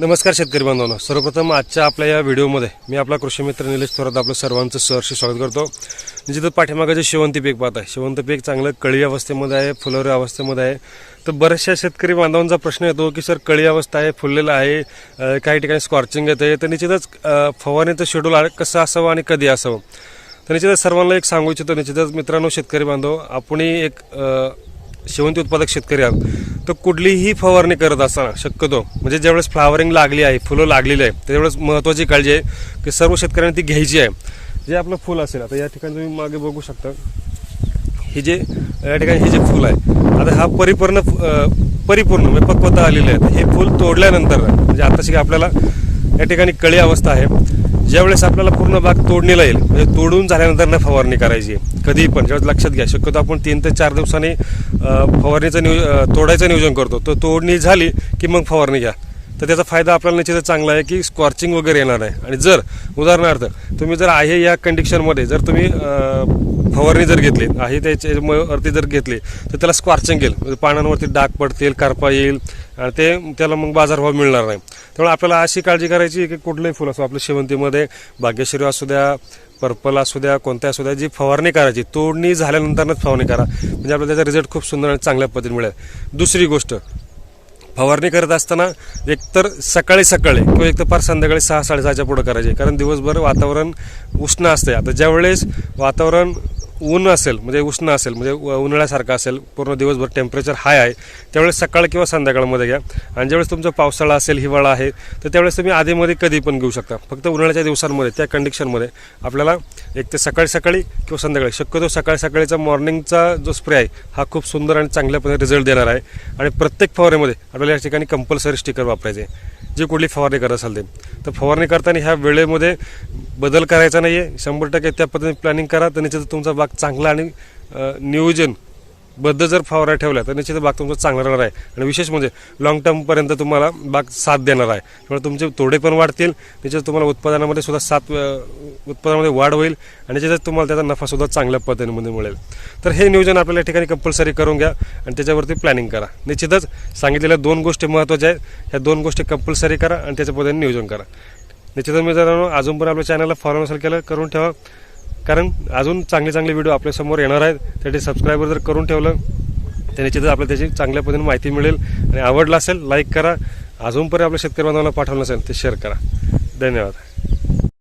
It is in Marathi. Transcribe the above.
नमस्कार शेतकरी बांधवांनो सर्वप्रथम आजच्या आपल्या या व्हिडिओमध्ये मी आपला कृषी मित्र निलेश थोरात आपलं सर्वांचं सहर्ष स्वागत करतो. निश्चितच पाठीमागं जे शेवंती पीक पाहत आहे शेवंत पीक चांगलं कळी अवस्थेमध्ये आहे फुलोरी अवस्थेमध्ये आहे. तर बऱ्याचशा शेतकरी बांधवांचा प्रश्न येतो की सर कळी अवस्था आहे फुललेलं आहे काही ठिकाणी स्कॉर्चिंग येतं आहे तर निश्चितच फवारणीचं शेड्यूल कसं असावं आणि कधी असावं? तर निश्चितच सर्वांना एक सांगू इच्छितो. निश्चितच मित्रांनो शेतकरी बांधव आपणही एक शेवंती उत्पादक शेतकरी आहात. तर कुठलीही फवारणी करत असताना शक्यतो म्हणजे ज्यावेळेस फ्लावरिंग लागली आहे फुलं लागलेली आहे त्यावेळेस महत्त्वाची काळजी आहे की सर्व शेतकऱ्यांनी ती घ्यायची आहे. जे आपलं फुल असेल आता या ठिकाणी तुम्ही मागे बघू शकता. हे जे या ठिकाणी हे जे फुल आहे आता हा परिपूर्ण परिपूर्ण म्हणजे पक्वता आलेली आहे हे फुल तोडल्यानंतर म्हणजे आताशी आपल्याला या ठिकाणी कळी अवस्था आहे. ज्यावेळेस आपल्याला पूर्ण बाग तोडणीला येईल म्हणजे तोडून झाल्यानंतर ना फवारणी करायची आहे. पण ज्यावेळेस लक्षात घ्या शक्यतो आपण तीन ते चार दिवसांनी फवारणीचं नियोज तोडायचं नियोजन करतो. तर तोडणी झाली की मग फवारणी घ्या. तर त्याचा फायदा आपल्याला निश्चितच चांगला आहे की स्कॉर्चिंग वगैरे येणार आहे आणि जर उदाहरणार्थ तुम्ही जर आहे या कंडिशनमध्ये जर तुम्ही फवारणी जर घेतली आहे त्याच्यावरती जर घेतली तर त्याला स्कॉर्चिंग येईल. म्हणजे पानांवरती डाग पडतील करपा येईल आणि ते त्याला मग बाजारभाव मिळणार नाही. त्यामुळे आपल्याला अशी काळजी करायची की कुठलंही फुल असो आपल्या शेवंतीमध्ये भाग्यश्री असू द्या पर्पल असू द्या कोणत्या असू द्या जी फवारणी करायची तोडणी झाल्यानंतरच फवारणी करा. म्हणजे आपल्याला त्याचा रिझल्ट खूप सुंदर आणि चांगल्या पद्धतीने मिळेल. दुसरी गोष्ट फवारणी करत असताना एकतर सकाळी सकाळी किंवा एक तर फार संध्याकाळी सहा साडेसहाच्या पुढं करायचे. कारण दिवसभर वातावरण उष्ण असते आता ज्यावेळेस वातावरण ऊन असेल म्हणजे उष्ण असेल म्हणजे उन्हाळ्यासारखं असेल पूर्ण दिवसभर टेम्परेचर हाय आहे त्यावेळेस सकाळ किंवा संध्याकाळमध्ये घ्या. आणि ज्यावेळेस तुमचा पावसाळा असेल हिवाळा आहे तर त्यावेळेस तुम्ही आधीमध्ये कधी पण घेऊ शकता. फक्त उन्हाळ्याच्या दिवसांमध्ये त्या कंडिशनमध्ये आपल्याला एक तर सकाळी सकाळी किंवा संध्याकाळी शक्यतो सकाळी सकाळीचा मॉर्निंगचा जो स्प्रे आहे हा खूप सुंदर आणि चांगल्या पद्धतीने रिझल्ट देणार आहे. आणि प्रत्येक फवारेमध्ये आपल्याला या ठिकाणी कंपल्सरी स्टिकर वापरायचे. जे कुठली फवारणी करत असाल ते. तर फवारणी करताना ह्या वेळेमध्ये बदल करायचा नाही आहे शंभर टक्के त्या पद्धतीने प्लॅनिंग करा. तर निश्चित तुमचा बाग चांगला आणि नियोजन बद्ध जर फवारा ठेवल्या तर निश्चित बाग तुमचा चांगला राहणार आहे. आणि विशेष म्हणजे लॉंग टर्मपर्यंत तुम्हाला बाग साथ देणार आहे. त्यामुळे तुमचे तोडे पण वाढतील निश्चित तुम्हाला उत्पादनामध्ये सुद्धा सात उत्पादनामध्ये वाढ होईल आणि त्याच्यात तुम्हाला त्याचा नफासुद्धा चांगल्या पद्धतीमध्ये मिळेल. तर हे नियोजन आपल्याला या ठिकाणी कंपल्सरी करून घ्या आणि त्याच्यावरती प्लॅनिंग करा. निश्चितच सांगितलेल्या दोन गोष्टी महत्त्वाच्या आहेत. ह्या दोन गोष्टी कंपल्सरी करा आणि त्याच्या पद्धतीने नियोजन करा. निश्चितच मित्रांनो अजून पण आपल्या चॅनलला फॉलो नसेल केलं करून ठेवा. कारण अजून चांगले चांगले व्हिडिओ आपल्यासमोर येणार आहेत. त्यासाठी सबस्क्राईबर जर करून ठेवलं तर निश्चितच आपल्याला त्याची चांगल्या पद्धतीने माहिती मिळेल. आणि आवडला असेल लाईक करा. अजूनपर्यंत आपल्या शेतकरी बांधवांना पाठवलं असेल ते शेअर करा. धन्यवाद.